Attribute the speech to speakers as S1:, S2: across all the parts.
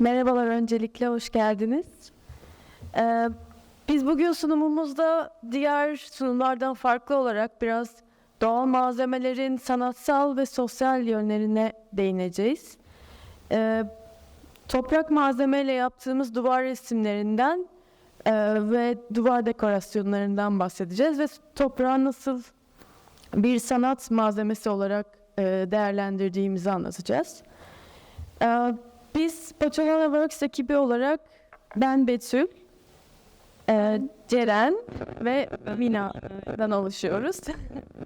S1: Merhabalar öncelikle hoş geldiniz. Ee, biz bugün sunumumuzda diğer sunumlardan farklı olarak biraz doğal malzemelerin sanatsal ve sosyal yönlerine değineceğiz. Ee, toprak malzemeyle yaptığımız duvar resimlerinden e, ve duvar dekorasyonlarından bahsedeceğiz ve toprağı nasıl bir sanat malzemesi olarak e, değerlendirdiğimizi anlatacağız. Ee, biz Paçolana Works ekibi olarak ben Betül, e, Ceren ve Mina'dan oluşuyoruz.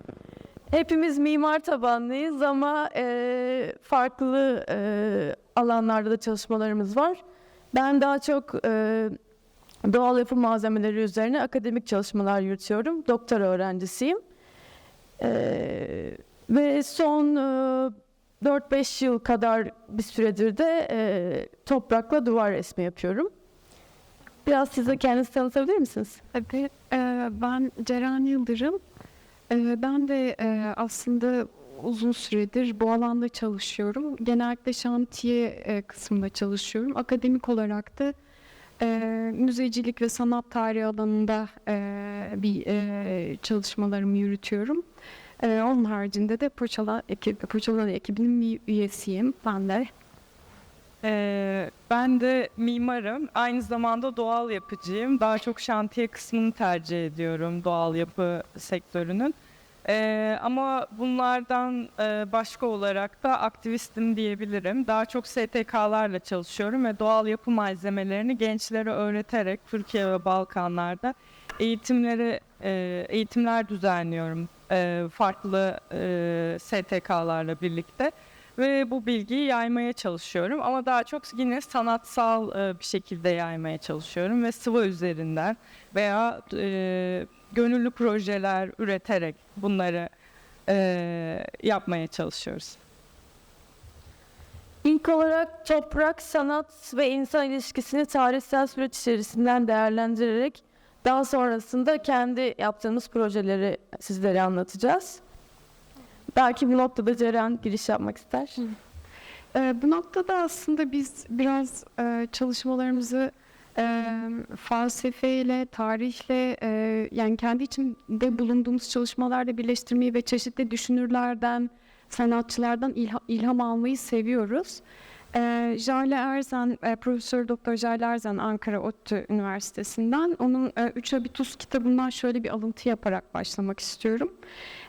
S1: Hepimiz mimar tabanlıyız ama e, farklı e, alanlarda da çalışmalarımız var. Ben daha çok e, doğal yapı malzemeleri üzerine akademik çalışmalar yürütüyorum. Doktora öğrencisiyim. E, ve son e, 4-5 yıl kadar bir süredir de e, toprakla duvar resmi yapıyorum. Biraz size kendinizi tanıtabilir misiniz?
S2: Tabii. Ee, ben Ceren Yıldırım. Ee, ben de e, aslında uzun süredir bu alanda çalışıyorum. Genellikle şantiye e, kısmında çalışıyorum. Akademik olarak da e, müzecilik ve sanat tarihi alanında e, bir e, çalışmalarımı yürütüyorum. E, onun haricinde de Poçala ekip, Poçalan ekibinin bir üyesiyim ben de.
S3: Ee, ben de mimarım. Aynı zamanda doğal yapıcıyım. Daha çok şantiye kısmını tercih ediyorum doğal yapı sektörünün. Ee, ama bunlardan e, başka olarak da aktivistim diyebilirim. Daha çok STK'larla çalışıyorum ve doğal yapı malzemelerini gençlere öğreterek Türkiye ve Balkanlarda eğitimleri e, eğitimler düzenliyorum e, farklı e, STK'larla birlikte ve bu bilgiyi yaymaya çalışıyorum ama daha çok yine sanatsal bir şekilde yaymaya çalışıyorum ve sıva üzerinden veya gönüllü projeler üreterek bunları yapmaya çalışıyoruz.
S1: İlk olarak toprak, sanat ve insan ilişkisini tarihsel süreç içerisinden değerlendirerek daha sonrasında kendi yaptığımız projeleri sizlere anlatacağız. Belki bu noktada Ceren giriş yapmak ister.
S2: Ee, bu noktada aslında biz biraz e, çalışmalarımızı e, felsefeyle, tarihle, e, yani kendi içinde bulunduğumuz çalışmalarla birleştirmeyi ve çeşitli düşünürlerden, sanatçılardan ilha- ilham almayı seviyoruz. E, Jale Erzen, e, Profesör Doktor Jale Erzen Ankara ODTÜ Üniversitesi'nden onun e, Üç Habitus kitabından şöyle bir alıntı yaparak başlamak istiyorum.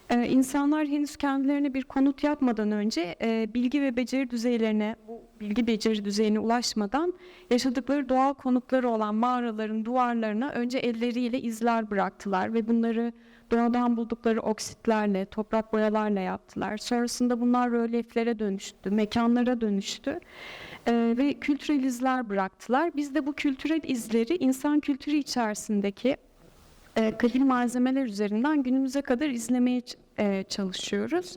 S2: Ee, insanlar henüz kendilerine bir konut yapmadan önce e, bilgi ve beceri düzeylerine, bu bilgi beceri düzeyine ulaşmadan yaşadıkları doğal konutları olan mağaraların duvarlarına önce elleriyle izler bıraktılar ve bunları doğadan buldukları oksitlerle, toprak boyalarla yaptılar. Sonrasında bunlar rölyeflere dönüştü, mekanlara dönüştü Ee, ve kültürel izler bıraktılar. Biz de bu kültürel izleri insan kültürü içerisindeki e, kadim malzemeler üzerinden günümüze kadar izlemeye e, çalışıyoruz.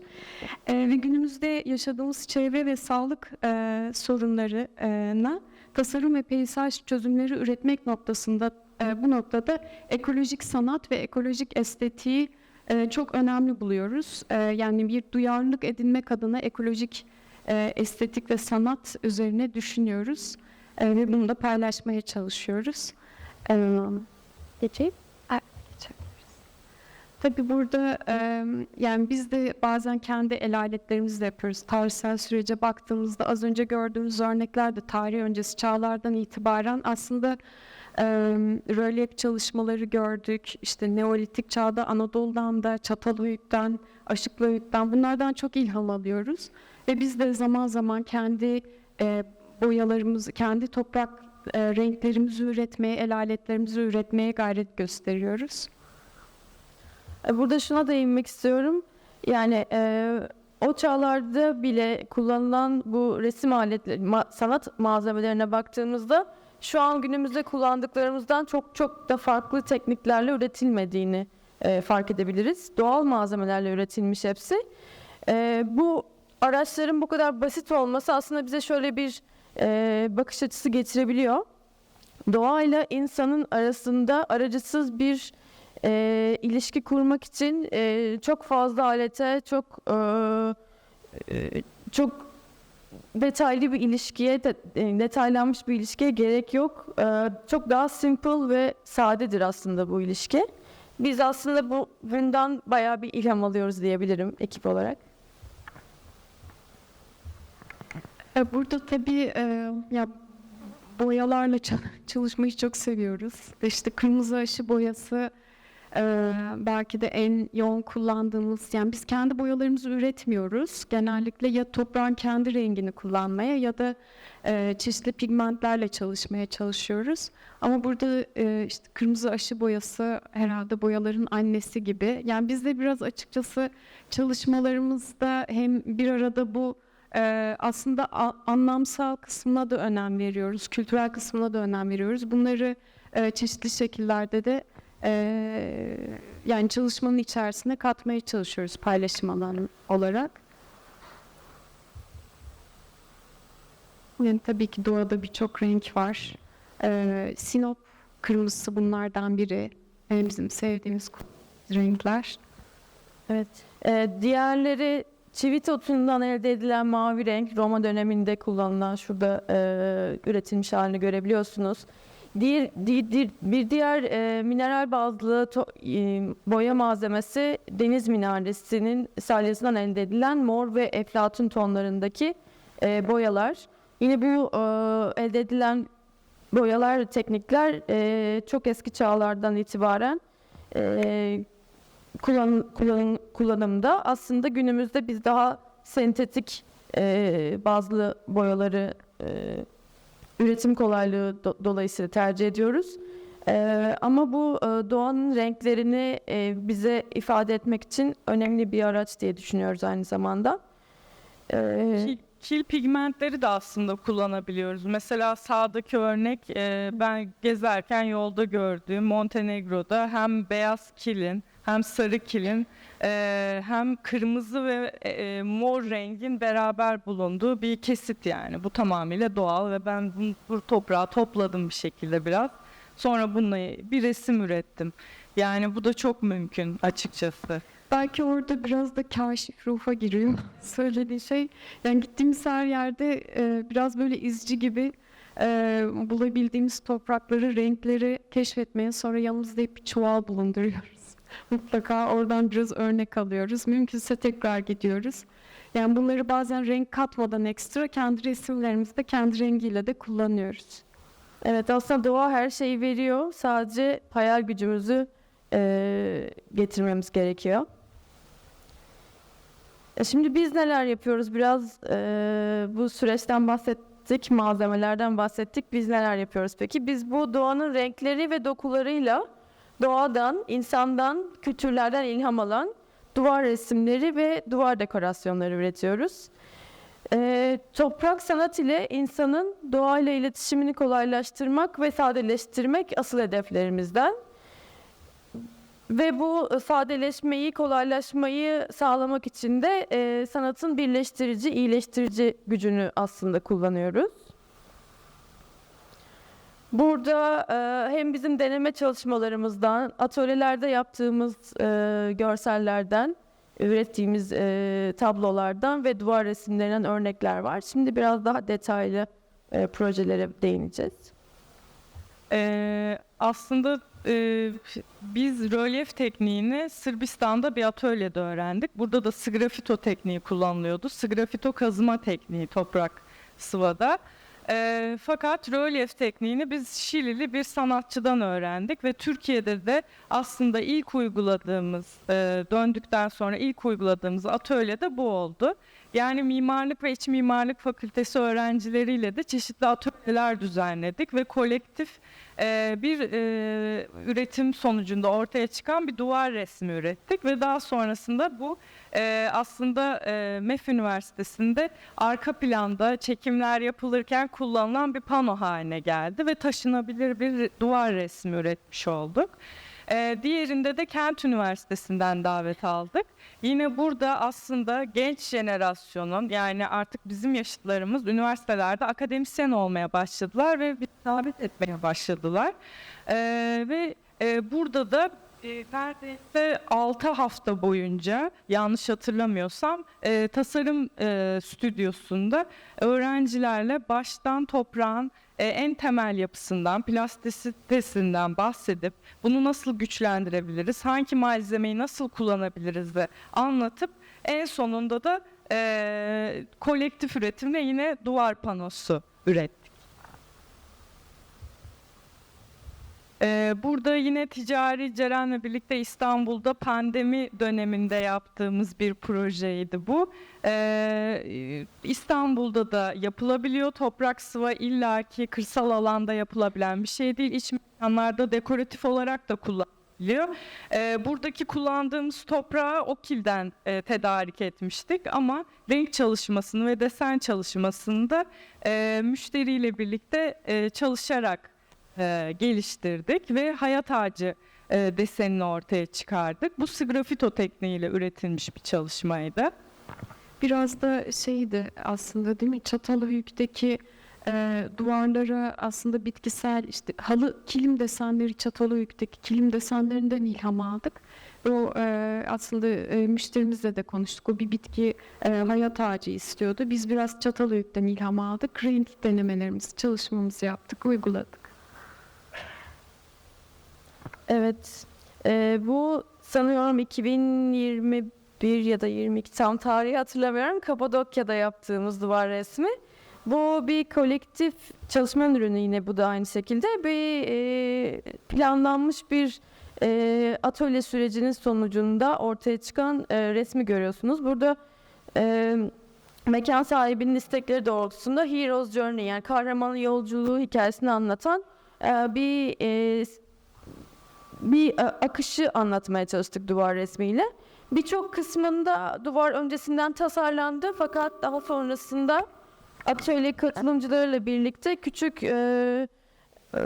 S2: E, ve günümüzde yaşadığımız çevre ve sağlık e, sorunlarına tasarım ve peyzaj çözümleri üretmek noktasında e, bu noktada ekolojik sanat ve ekolojik estetiği e, çok önemli buluyoruz. E, yani bir duyarlılık edinmek adına ekolojik e, estetik ve sanat üzerine düşünüyoruz E, ve bunu da paylaşmaya çalışıyoruz. E, geçeyim. Tabii burada e, yani biz de bazen kendi el aletlerimizle yapıyoruz. Tarihsel sürece baktığımızda az önce gördüğümüz örneklerde tarih öncesi çağlardan itibaren aslında e, rölyef çalışmaları gördük. İşte Neolitik çağda Anadolu'dan da Çatalhöyük'ten, Aşıklıhöyük'ten bunlardan çok ilham alıyoruz. Ve biz de zaman zaman kendi e, boyalarımızı, kendi toprak e, renklerimizi üretmeye, el aletlerimizi üretmeye gayret gösteriyoruz.
S1: E, Burada şuna değinmek istiyorum. Yani e, o çağlarda bile kullanılan bu resim aletleri, ma- sanat malzemelerine baktığımızda şu an günümüzde kullandıklarımızdan çok çok da farklı tekniklerle üretilmediğini e, fark edebiliriz. Doğal malzemelerle üretilmiş hepsi. E, bu araçların bu kadar basit olması aslında bize şöyle bir e, bakış açısı getirebiliyor. Doğayla insanın arasında aracısız bir e, ilişki kurmak için e, çok fazla alete, çok e, e, çok detaylı bir ilişkiye, e, detaylanmış bir ilişkiye gerek yok. Ee, çok daha simple ve sadedir aslında bu ilişki. Biz aslında bu bundan bayağı bir ilham alıyoruz diyebilirim ekip olarak.
S2: E, Burada tabii e, ya boyalarla çal- çalışmayı çok seviyoruz. İşte kırmızı aşı boyası e, belki de en yoğun kullandığımız yani biz kendi boyalarımızı üretmiyoruz. Genellikle ya toprağın kendi rengini kullanmaya ya da e, çeşitli pigmentlerle çalışmaya çalışıyoruz. Ama burada e, işte kırmızı aşı boyası herhalde boyaların annesi gibi. Yani biz de biraz açıkçası çalışmalarımızda hem bir arada bu ee, aslında anlamsal kısmına da önem veriyoruz, kültürel kısmına da önem veriyoruz. Bunları çeşitli şekillerde de e, yani çalışmanın içerisine katmaya çalışıyoruz paylaşım alanı olarak. Yani tabii ki doğada birçok renk var. Ee, Sinop kırmızısı bunlardan biri. En bizim sevdiğimiz renkler.
S1: Evet. Ee, diğerleri çivit otundan elde edilen mavi renk Roma döneminde kullanılan şurada e, üretilmiş halini görebiliyorsunuz. Diğer, di- di- bir diğer e, mineral bazlı to- e, boya malzemesi deniz minaresinin salyasından elde edilen mor ve eflatun tonlarındaki e, boyalar. Yine bu e, elde edilen boyalar, teknikler e, çok eski çağlardan itibaren e, kullan, kullan, kullanımda aslında günümüzde biz daha sentetik e, bazlı boyaları e, üretim kolaylığı do- dolayısıyla tercih ediyoruz. E, ama bu e, doğanın renklerini e, bize ifade etmek için önemli bir araç diye düşünüyoruz aynı zamanda. E,
S3: Kil, kil pigmentleri de aslında kullanabiliyoruz. Mesela sağdaki örnek e, ben gezerken yolda gördüğüm Montenegro'da hem beyaz kilin hem sarı kilin e, hem kırmızı ve e, mor rengin beraber bulunduğu bir kesit yani. Bu tamamıyla doğal ve ben bunu, bu toprağı topladım bir şekilde biraz. Sonra bununla bir resim ürettim. Yani bu da çok mümkün açıkçası.
S2: Belki orada biraz da kaşif ruha giriyor söylediği şey. Yani gittiğimiz her yerde e, biraz böyle izci gibi e, bulabildiğimiz toprakları, renkleri keşfetmeye sonra yanımızda hep bir çuval bulunduruyoruz. Mutlaka oradan biraz örnek alıyoruz. Mümkünse tekrar gidiyoruz. Yani bunları bazen renk katmadan ekstra kendi resimlerimizde kendi rengiyle de kullanıyoruz.
S1: Evet aslında doğa her şeyi veriyor. Sadece hayal gücümüzü eee, getirmemiz gerekiyor. E şimdi biz neler yapıyoruz? Biraz eee, bu süreçten bahsettik, malzemelerden bahsettik. Biz neler yapıyoruz peki? Biz bu doğanın renkleri ve dokularıyla doğadan, insandan, kültürlerden ilham alan duvar resimleri ve duvar dekorasyonları üretiyoruz. Ee, toprak sanat ile insanın doğayla iletişimini kolaylaştırmak ve sadeleştirmek asıl hedeflerimizden. Ve bu sadeleşmeyi, kolaylaşmayı sağlamak için de e, sanatın birleştirici, iyileştirici gücünü aslında kullanıyoruz. Burada e, hem bizim deneme çalışmalarımızdan, atölyelerde yaptığımız e, görsellerden, ürettiğimiz e, tablolardan ve duvar resimlerinden örnekler var. Şimdi biraz daha detaylı e, projelere değineceğiz.
S3: Ee, aslında e, biz rölyef tekniğini Sırbistan'da bir atölyede öğrendik. Burada da sgrafito tekniği kullanılıyordu. Sgrafito kazıma tekniği toprak sıvada. Ee, fakat rölyef tekniğini biz Şilili bir sanatçıdan öğrendik ve Türkiye'de de aslında ilk uyguladığımız, e, döndükten sonra ilk uyguladığımız atölyede bu oldu. Yani mimarlık ve iç mimarlık fakültesi öğrencileriyle de çeşitli atölyeler düzenledik ve kolektif e, bir e, üretim sonucunda ortaya çıkan bir duvar resmi ürettik ve daha sonrasında bu e, aslında e, MEF Üniversitesi'nde arka planda çekimler yapılırken kullanılan bir pano haline geldi ve taşınabilir bir duvar resmi üretmiş olduk. E, diğerinde de Kent Üniversitesi'nden davet aldık. Yine burada aslında genç jenerasyonun yani artık bizim yaşıtlarımız üniversitelerde akademisyen olmaya başladılar ve bir davet etmeye başladılar. Ee, ve e, burada da e, neredeyse 6 hafta boyunca yanlış hatırlamıyorsam e, tasarım e, stüdyosunda öğrencilerle baştan toprağın e, en temel yapısından, plastisitesinden bahsedip bunu nasıl güçlendirebiliriz, hangi malzemeyi nasıl kullanabiliriz de anlatıp en sonunda da e, kolektif üretimle yine duvar panosu ürettik. Burada yine ticari Ceren'le birlikte İstanbul'da pandemi döneminde yaptığımız bir projeydi bu. Ee, İstanbul'da da yapılabiliyor. Toprak sıva illaki kırsal alanda yapılabilen bir şey değil. İç mekanlarda dekoratif olarak da kullanılıyor. Ee, buradaki kullandığımız toprağı Okil'den e, tedarik etmiştik ama renk çalışmasını ve desen çalışmasını da e, müşteriyle birlikte e, çalışarak e, geliştirdik ve hayat ağacı e, desenini ortaya çıkardık. Bu sgrafito tekniğiyle üretilmiş bir çalışmaydı.
S2: Biraz da şeydi aslında değil mi? Çatalhöyük'teki e, duvarlara aslında bitkisel işte halı kilim desenleri Çatalhöyük'teki kilim desenlerinden ilham aldık. O e, aslında e, müşterimizle de konuştuk. O bir bitki e, hayat ağacı istiyordu. Biz biraz Çatalhöyük'ten ilham aldık. Renk denemelerimizi, çalışmamızı yaptık, uyguladık.
S1: Evet. Ee, bu sanıyorum 2021 ya da 22 tam tarihi hatırlamıyorum. Kapadokya'da yaptığımız duvar resmi. Bu bir kolektif çalışmanın ürünü yine bu da aynı şekilde. Bir e, planlanmış bir e, atölye sürecinin sonucunda ortaya çıkan e, resmi görüyorsunuz. Burada e, mekan sahibinin istekleri doğrultusunda Hero's Journey yani kahramanın yolculuğu hikayesini anlatan e, bir e, bir e, akışı anlatmaya çalıştık duvar resmiyle. Birçok kısmında duvar öncesinden tasarlandı fakat daha sonrasında atölye katılımcılarıyla birlikte küçük e, e,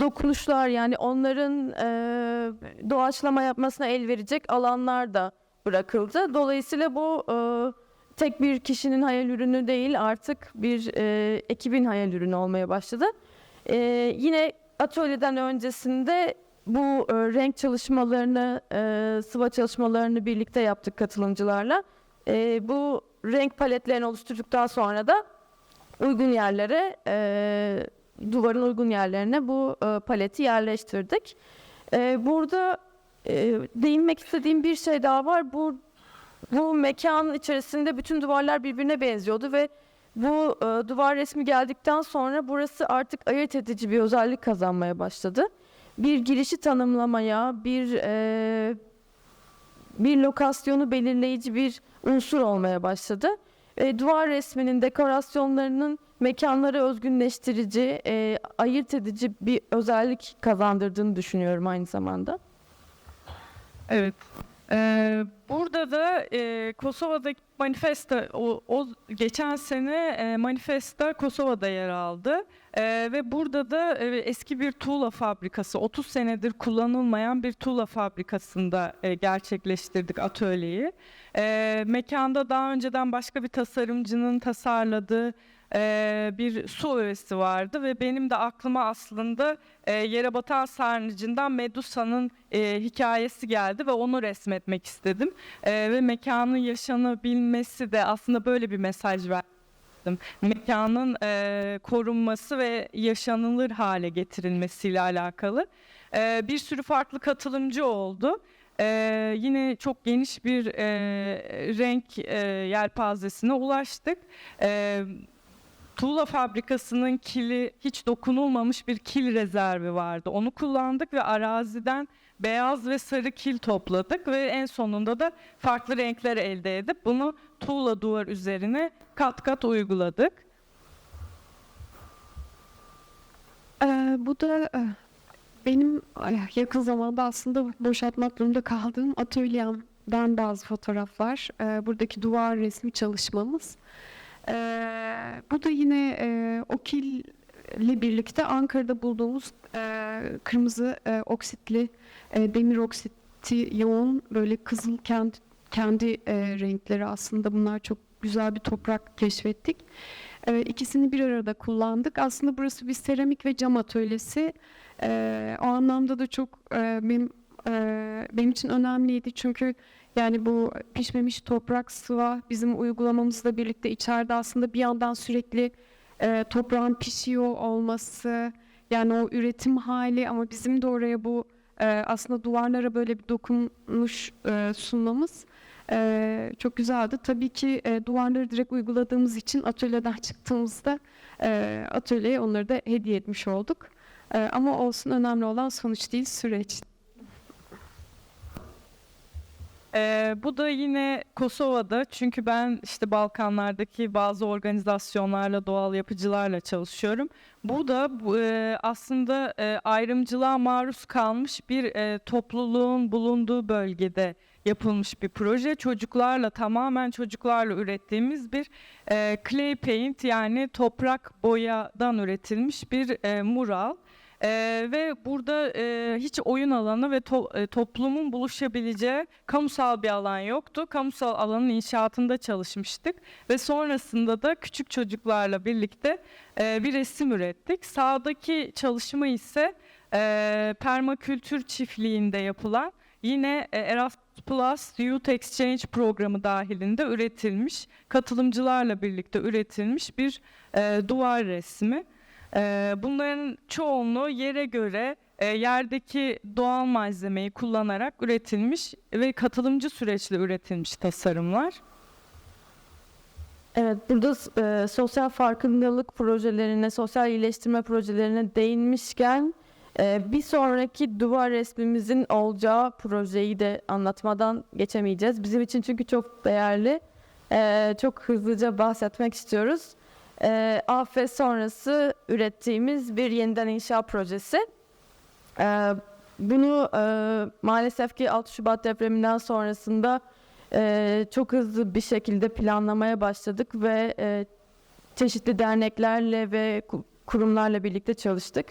S1: dokunuşlar yani onların e, doğaçlama yapmasına el verecek alanlar da bırakıldı. Dolayısıyla bu e, tek bir kişinin hayal ürünü değil artık bir e, ekibin hayal ürünü olmaya başladı. E, yine atölyeden öncesinde bu e, renk çalışmalarını, e, sıva çalışmalarını birlikte yaptık katılımcılarla. E, bu renk paletlerini oluşturduktan sonra da uygun yerlere, e, duvarın uygun yerlerine bu e, paleti yerleştirdik. E, burada e, değinmek istediğim bir şey daha var. Bu bu mekanın içerisinde bütün duvarlar birbirine benziyordu ve bu e, duvar resmi geldikten sonra burası artık ayırt edici bir özellik kazanmaya başladı. Bir girişi tanımlamaya, bir e, bir lokasyonu belirleyici bir unsur olmaya başladı. E, duvar resminin dekorasyonlarının mekanları özgünleştirici, e, ayırt edici bir özellik kazandırdığını düşünüyorum aynı zamanda.
S3: Evet. Ee, burada da e, Kosova'daki manifesta, o, o geçen sene e, manifesta Kosova'da yer aldı. E, ve burada da e, eski bir tuğla fabrikası, 30 senedir kullanılmayan bir tuğla fabrikasında e, gerçekleştirdik atölyeyi. E, mekanda daha önceden başka bir tasarımcının tasarladığı e, bir su öğesi vardı ve benim de aklıma aslında e, yere batan sarnıcından Medusa'nın e, hikayesi geldi ve onu resmetmek istedim. E, ve mekanın yaşanabilmesi de aslında böyle bir mesaj verdim. Mekanın e, korunması ve yaşanılır hale getirilmesiyle alakalı. E, bir sürü farklı katılımcı oldu. Ee, yine çok geniş bir e, renk e, yelpazesine ulaştık. Ee, Tuğla fabrikasının kili hiç dokunulmamış bir kil rezervi vardı. Onu kullandık ve araziden beyaz ve sarı kil topladık ve en sonunda da farklı renkler elde edip bunu tuğla duvar üzerine kat kat uyguladık.
S2: Ee, bu da e, benim yakın zamanda aslında boşaltmak durumunda kaldığım atölyemden bazı fotoğraflar. Ee, buradaki duvar resmi çalışmamız. Ee, bu da yine e, okil birlikte Ankara'da bulduğumuz e, kırmızı e, oksitli e, demir oksiti yoğun böyle kızıl kendi, kendi e, renkleri aslında bunlar çok güzel bir toprak keşfettik. E, ikisini bir arada kullandık. Aslında burası bir seramik ve cam atölyesi. E, o anlamda da çok e, benim Ee, benim için önemliydi çünkü yani bu pişmemiş toprak sıva bizim uygulamamızla birlikte içeride aslında bir yandan sürekli e, toprağın pişiyor olması yani o üretim hali ama bizim de oraya bu e, aslında duvarlara böyle bir dokunuş e, sunmamız e, çok güzeldi. Tabii ki e, duvarları direkt uyguladığımız için atölyeden çıktığımızda e, atölyeye onları da hediye etmiş olduk. E, ama olsun önemli olan sonuç değil süreç.
S3: Ee, bu da yine Kosova'da çünkü ben işte Balkanlardaki bazı organizasyonlarla, doğal yapıcılarla çalışıyorum. Bu da e, aslında e, ayrımcılığa maruz kalmış bir e, topluluğun bulunduğu bölgede yapılmış bir proje. Çocuklarla tamamen çocuklarla ürettiğimiz bir e, clay paint yani toprak boyadan üretilmiş bir e, mural. Ee, ve burada e, hiç oyun alanı ve to- e, toplumun buluşabileceği kamusal bir alan yoktu. Kamusal alanın inşaatında çalışmıştık ve sonrasında da küçük çocuklarla birlikte e, bir resim ürettik. Sağdaki çalışma ise e, permakültür çiftliğinde yapılan yine e, Erasmus Plus Youth Exchange programı dahilinde üretilmiş, katılımcılarla birlikte üretilmiş bir e, duvar resmi. Ee, bunların çoğunluğu yere göre e, yerdeki doğal malzemeyi kullanarak üretilmiş ve katılımcı süreçle üretilmiş tasarımlar.
S1: Evet, burada e, sosyal farkındalık projelerine, sosyal iyileştirme projelerine değinmişken e, bir sonraki duvar resmimizin olacağı projeyi de anlatmadan geçemeyeceğiz. Bizim için çünkü çok değerli. E, çok hızlıca bahsetmek istiyoruz. E, afet sonrası ürettiğimiz bir yeniden inşa projesi. E, bunu e, maalesef ki 6 Şubat depreminden sonrasında e, çok hızlı bir şekilde planlamaya başladık ve e, çeşitli derneklerle ve ku- kurumlarla birlikte çalıştık.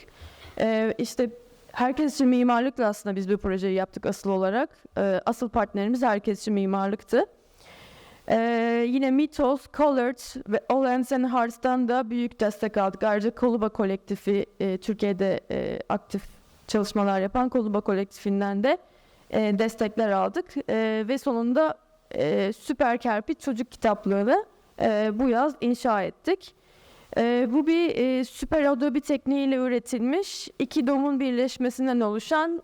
S1: E, işte herkes için mimarlıkla aslında biz bu projeyi yaptık asıl olarak. E, asıl partnerimiz herkes için mimarlıktı. E, yine Mitos, Colored ve All Hands and Hearts'tan da büyük destek aldık. Ayrıca Koluba Kolektifi, e, Türkiye'de e, aktif çalışmalar yapan Koluba Kolektifinden de e, destekler aldık. E, ve sonunda e, Süper Kerpiç Çocuk Kitaplığı'nı e, bu yaz inşa ettik. E, bu bir e, süper adobe tekniğiyle üretilmiş iki domun birleşmesinden oluşan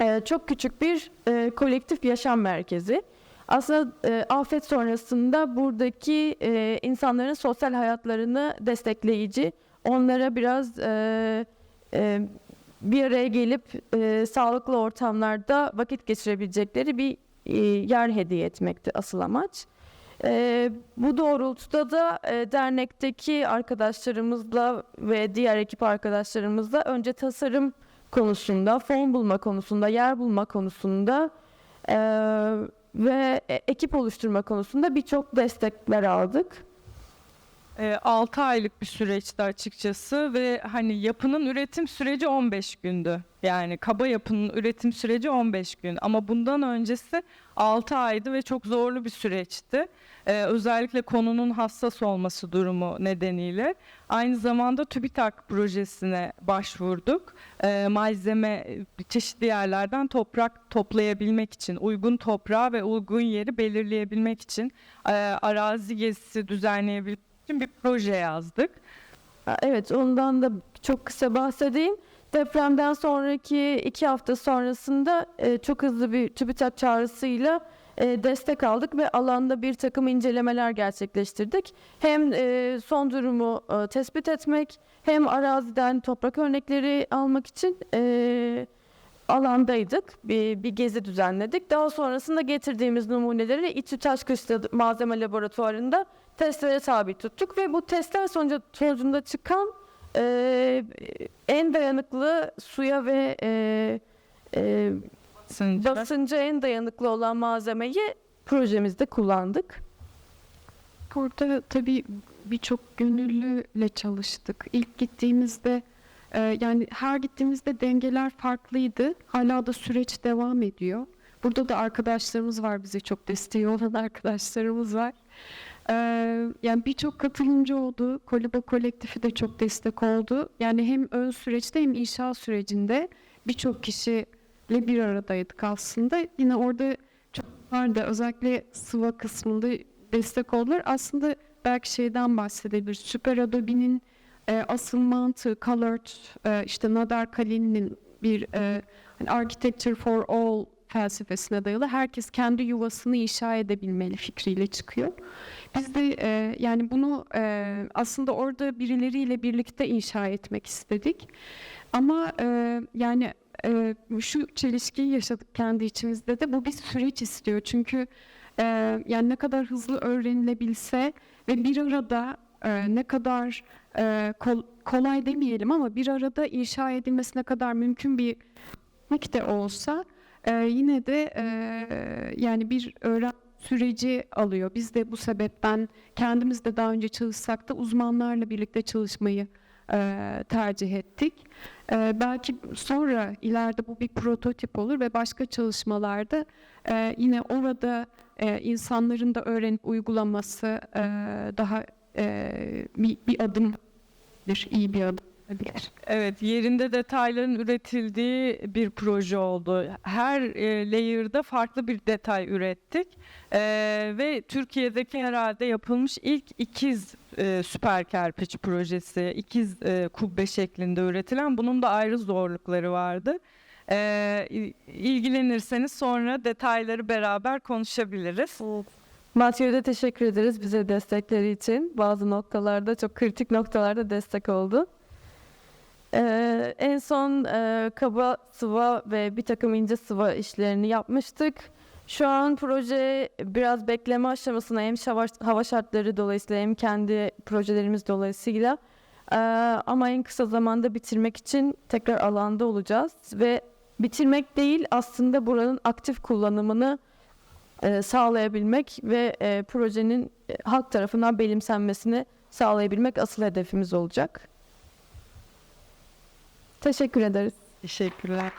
S1: e, çok küçük bir e, kolektif yaşam merkezi. Aslında e, afet sonrasında buradaki e, insanların sosyal hayatlarını destekleyici, onlara biraz e, e, bir araya gelip e, sağlıklı ortamlarda vakit geçirebilecekleri bir e, yer hediye etmekti asıl amaç. E, bu doğrultuda da e, dernekteki arkadaşlarımızla ve diğer ekip arkadaşlarımızla önce tasarım konusunda, fon bulma konusunda, yer bulma konusunda e, ve e, ekip oluşturma konusunda birçok destekler aldık.
S3: 6 aylık bir süreçti açıkçası ve hani yapının üretim süreci 15 gündü. Yani kaba yapının üretim süreci 15 gün ama bundan öncesi 6 aydı ve çok zorlu bir süreçti. Ee, özellikle konunun hassas olması durumu nedeniyle. Aynı zamanda TÜBİTAK projesine başvurduk. Ee, malzeme e, çeşitli yerlerden toprak toplayabilmek için, uygun toprağı ve uygun yeri belirleyebilmek için, e, arazi gezisi düzenleyebilmek için bir proje yazdık.
S1: Evet, ondan da çok kısa bahsedeyim. Depremden sonraki iki hafta sonrasında e, çok hızlı bir TÜBİTAK çağrısıyla e, destek aldık ve alanda bir takım incelemeler gerçekleştirdik. Hem e, son durumu e, tespit etmek hem araziden toprak örnekleri almak için e, alandaydık. Bir, bir gezi düzenledik. Daha sonrasında getirdiğimiz numuneleri İTÜ Taşkışla Malzeme Laboratuvarı'nda testlere tabi tuttuk ve bu testler sonucu, sonucunda çıkan e, en dayanıklı suya ve e, e,
S3: Basıncı.
S1: basınca en dayanıklı olan malzemeyi projemizde kullandık.
S2: Burada tabii birçok gönüllüyle çalıştık. İlk gittiğimizde e, yani her gittiğimizde dengeler farklıydı. Hala da süreç devam ediyor. Burada da arkadaşlarımız var bize çok desteği olan arkadaşlarımız var. E, yani birçok katılımcı oldu. Koliba kolektifi de çok destek oldu. Yani hem ön süreçte hem inşa sürecinde birçok kişi ile bir aradaydık aslında. Yine orada çocuklar da özellikle sıva kısmında destek oldular. Aslında belki şeyden bahsedebiliriz. Süper Adobe'nin e, asıl mantığı Colored, e, işte Nadar Khalin'in bir e, hani Architecture for All felsefesine dayalı herkes kendi yuvasını inşa edebilmeli fikriyle çıkıyor. Biz de e, yani bunu e, aslında orada birileriyle birlikte inşa etmek istedik. Ama e, yani e, şu çelişkiyi yaşadık kendi içimizde de bu bir süreç istiyor. Çünkü e, yani ne kadar hızlı öğrenilebilse ve bir arada e, ne kadar e, kol- kolay demeyelim ama bir arada inşa edilmesi ne kadar mümkün bir de olsa e, yine de e, yani bir öğren süreci alıyor. Biz de bu sebepten kendimiz de daha önce çalışsak da uzmanlarla birlikte çalışmayı e, tercih ettik. E, belki sonra ileride bu bir prototip olur ve başka çalışmalarda e, yine orada e, insanların da öğrenip uygulaması e, daha e, bir, bir adımdır, iyi bir adım olabilir.
S3: Evet, yerinde detayların üretildiği bir proje oldu. Her e, layer'da farklı bir detay ürettik. E, ve Türkiye'deki herhalde yapılmış ilk ikiz e, süper kerpiç projesi, ikiz e, kubbe şeklinde üretilen. Bunun da ayrı zorlukları vardı. E, il- ilgilenirseniz sonra detayları beraber konuşabiliriz.
S1: Matthew'ye de teşekkür ederiz bize destekleri için. Bazı noktalarda çok kritik noktalarda destek oldu. Ee, en son e, kaba sıva ve bir takım ince sıva işlerini yapmıştık. Şu an proje biraz bekleme aşamasına hem hava, şartları dolayısıyla hem kendi projelerimiz dolayısıyla Ee, ama en kısa zamanda bitirmek için tekrar alanda olacağız ve bitirmek değil aslında buranın aktif kullanımını e, sağlayabilmek ve e, projenin e, halk tarafından benimsenmesini sağlayabilmek asıl hedefimiz olacak. Teşekkür ederiz.
S3: Teşekkürler.